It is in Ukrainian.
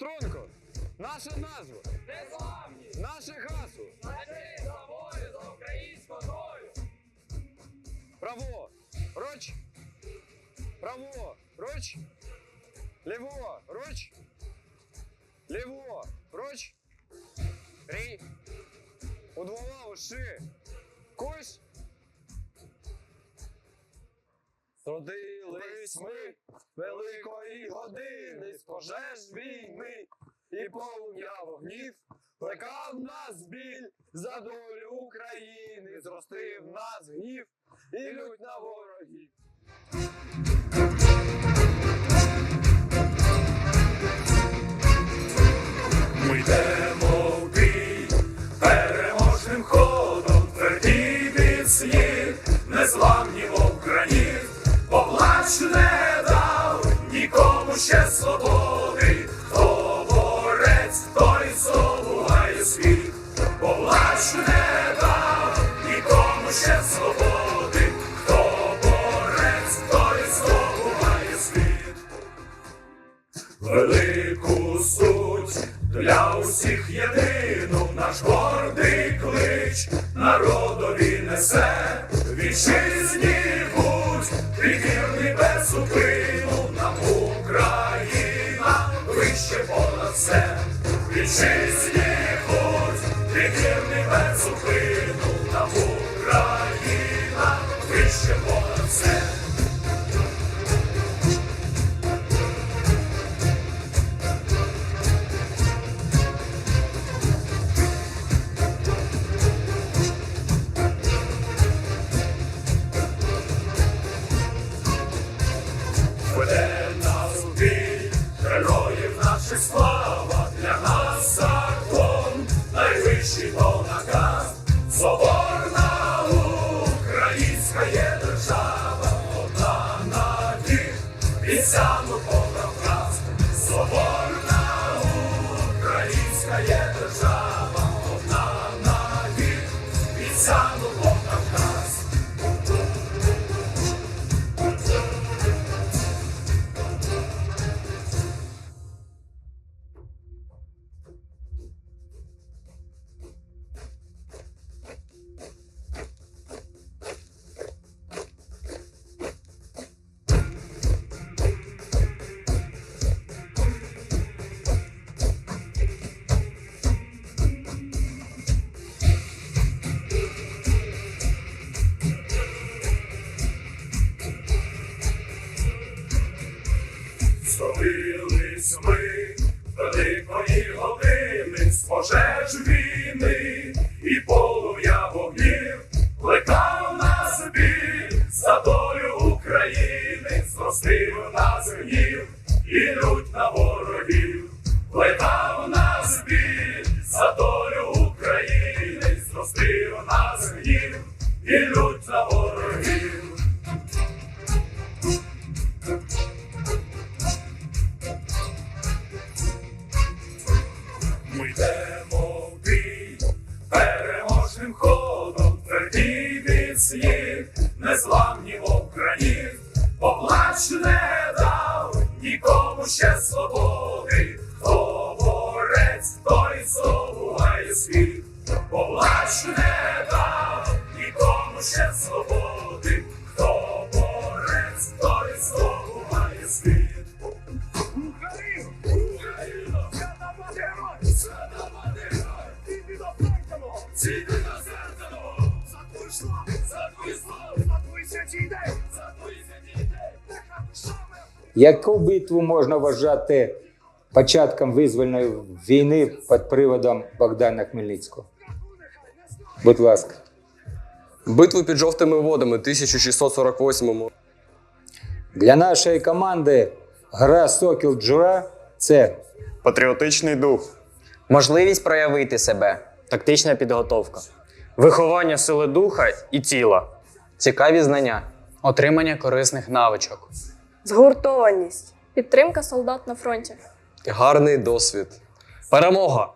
Струнко, наша назва, Незламні! наше гасло. Знайти за волю, за українську долю! Право, руч, право, руч, ліво, руч, ліво, руч, три, удвова, уши, кусь. Родились ми великої години з пожеж війни і полум'я вогнів, плекав нас біль за долю України, зростив нас гнів і лють на ворогів. Ми йдемо в бій переможним ходом, тверді від слід, незламні мов граніт, поплач не дав нікому ще свободи, хто борець, той здобуває світ. Велику суть для усіх єдину наш гордий клич народові несе вітчизні будь, вірний без зупину нам Україна вище понад все. Вітчизні понад нас, соборна українська є держава, одна на вік, Стомились ми великої години з пожеж війни. І полум'я вогнів плекав нас біль. За долю України, зростив нас гнів. І лють на ворогів, плекав нас біль. За долю України, зростив нас гнів. І лють на ворогів. Слід, незламні мов поплач не дав нікому ще свободи, хто борець, той здобуває світ, поплач не дав нікому ще свободи, хто борець, той здобуває світ. Україну! Україну! Свята мати герой! Свята мати герой! До Яку битву можна вважати початком визвольної війни під приводом Богдана Хмельницького? Будь ласка. Битву під жовтими водами 1648-му. Для нашої команди гра Сокіл Джура це Патріотичний дух, Можливість проявити себе, тактична підготовка, виховання сили духа і тіла, цікаві знання, отримання корисних навичок. Згуртованість. Підтримка солдат на фронті. Гарний досвід. Перемога